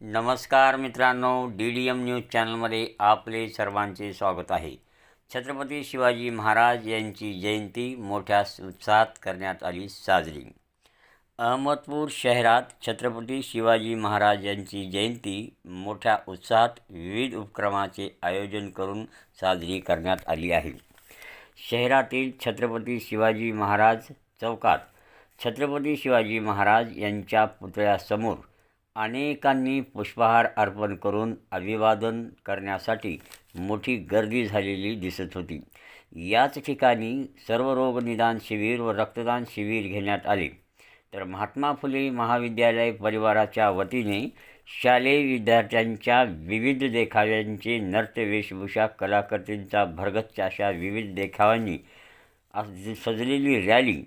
नमस्कार मित्रांनो D D M news चॅनलमध्ये आपले सर्वांचे स्वागत आहे. छत्रपती शिवाजी महाराज यांची जयंती मोठ्या उत्साहात करण्यात आली साजरी. अहमदपूर शहरात छत्रपती शिवाजी महाराज यांची जयंती मोठ्या उत्साहात विविध उपक्रमाचे आयोजन करून साजरी करण्यात आली आहे. शहरातील छत्रपती शिवाजी महाराज चौकात छत्रपती शिवाजी महाराज यांच्या पुतळ्यासमोर अनेकांनी पुष्पहार अर्पण करून अभिवादन करण्यासाठी मोठी गर्दी झालेली दिसत होती. याच ठिकाणी सर्व रोगनिदान शिबिर व रक्तदान शिबिर घेण्यात आले. तर महात्मा फुले महाविद्यालय परिवाराच्या वतीने शालेय विद्यार्थ्यांच्या विविध देखाव्यांचे नृत्य वेशभूषा कलाकृतींचा भरगच्च अशा विविध देखाव्यांनी सजलेली रॅली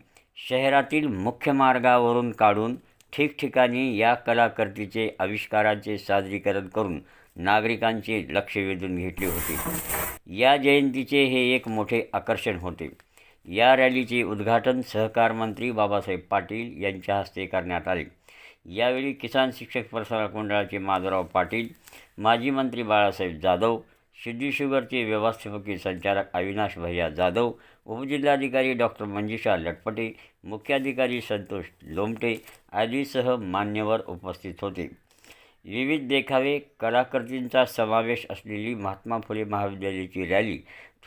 शहरातील मुख्य मार्गावरून काढून ठिकठिकाणी या कलाकृतीचे आविष्कारांचे सादरीकरण करून नागरिकांचे लक्ष वेधून घेतले होते. या जयंतीचे हे एक मोठे आकर्षण होते. या रॅलीचे उद्घाटन सहकार मंत्री बाबासाहेब पाटील यांच्या हस्ते करण्यात आले. यावेळी किसान शिक्षक प्रसारक मंडळाचे माधवराव पाटील माजी मंत्री बाळासाहेब जाधव सिद्धी शुगरचे व्यवस्थापकीय संचालक अविनाश भैया जाधव उपजिल्हाधिकारी डॉक्टर मंजुषा लटपटे मुख्याधिकारी संतोष लोमटे आदीसह मान्यवर उपस्थित होते. विविध देखावे कलाकृतींचा समावेश असलेली महात्मा फुले महाविद्यालयाची रॅली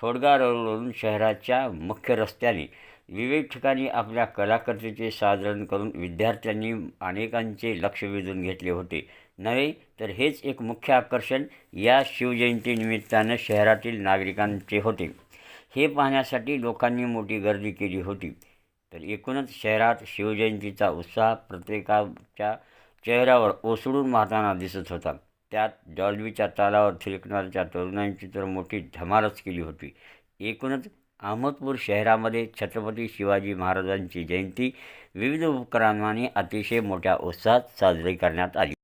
थोडगा रोडवरून शहराच्या मुख्य रस्त्याने विविध ठिकाणी आपल्या कलाकृतीचे सादरण करून विद्यार्थ्यांनी अनेकांचे लक्ष वेधून घेतले होते. नव्हे तर हेच एक मुख्य आकर्षण या शिवजयंतीनिमित्तानं शहरातील नागरिकांचे होते. हे पाहण्यासाठी लोकांनी मोठी गर्दी केली होती. तर एकूणच शहरात शिवजयंतीचा उत्साह प्रत्येकाच्या चेहऱ्यावर ओसळून वाहताना दिसत होता. त्यात डॉल्बीच्या तालावर थिरकणाऱ्या तरुणांची तर मोठी धमालच केली होती. एकूणच अहमदपूर शहरामध्ये छत्रपती शिवाजी महाराजांची जयंती विविध उपक्रमांनी अतिशय मोठ्या उत्साहात साजरी करण्यात आली.